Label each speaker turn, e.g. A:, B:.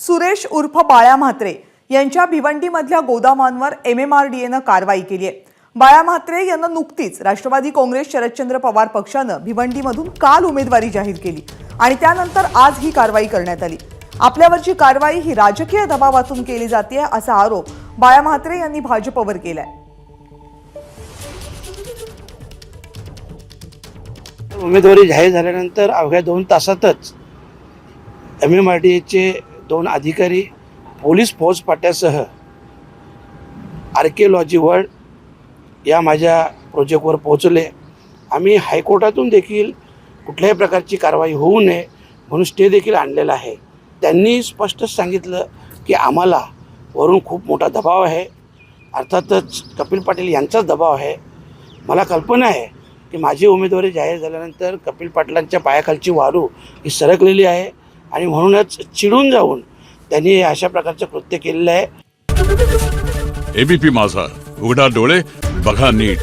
A: सुरेश उर्फ बाळ्या म्हात्रे यांच्या भिवंडीमधल्या गोदामांवर एम एम आर डी एनं कारवाई केली आहे. बाळ्या म्हात्रे यांना नुकतीच राष्ट्रवादी काँग्रेस शरदचंद्र पवार पक्षानं भिवंडीमधून काल उमेदवारी जाहीर केली आणि त्यानंतर आज ही कारवाई करण्यात आली. आपल्यावरची कारवाई ही राजकीय दबावातून केली जाते असा आरोप बाळ्या म्हात्रे यांनी भाजपवर केलाय.
B: उमेदवारी जाहीर झाल्यानंतर अवघ्या दोन तासातच एम एम आर डी एचे दोन अधिकारी पोलीस फौजपाट्यासह आर्किओलॉजी वर्ल्ड या माझ्या प्रोजेक्टवर पोहोचले. आम्ही हायकोर्टातून देखील कुठल्याही प्रकारची कारवाई होऊ नये म्हणून स्टे देखील आणलेला आहे. त्यांनी स्पष्टच सांगितलं की आम्हाला वरून खूप मोठा दबाव आहे. अर्थातच कपिल पाटील यांचाच दबाव आहे. मला कल्पना आहे की माझी उमेदवारी जाहीर झाल्यानंतर कपिल पाटलांच्या पायाखालची वारू ही सरकलेली आहे. आणि म्हणूनच चिडून जाऊन त्यांनी अशा प्रकारचं कृत्य केलेलं आहे.
C: एबीपी माझा. उघडा डोळे बघा नीट.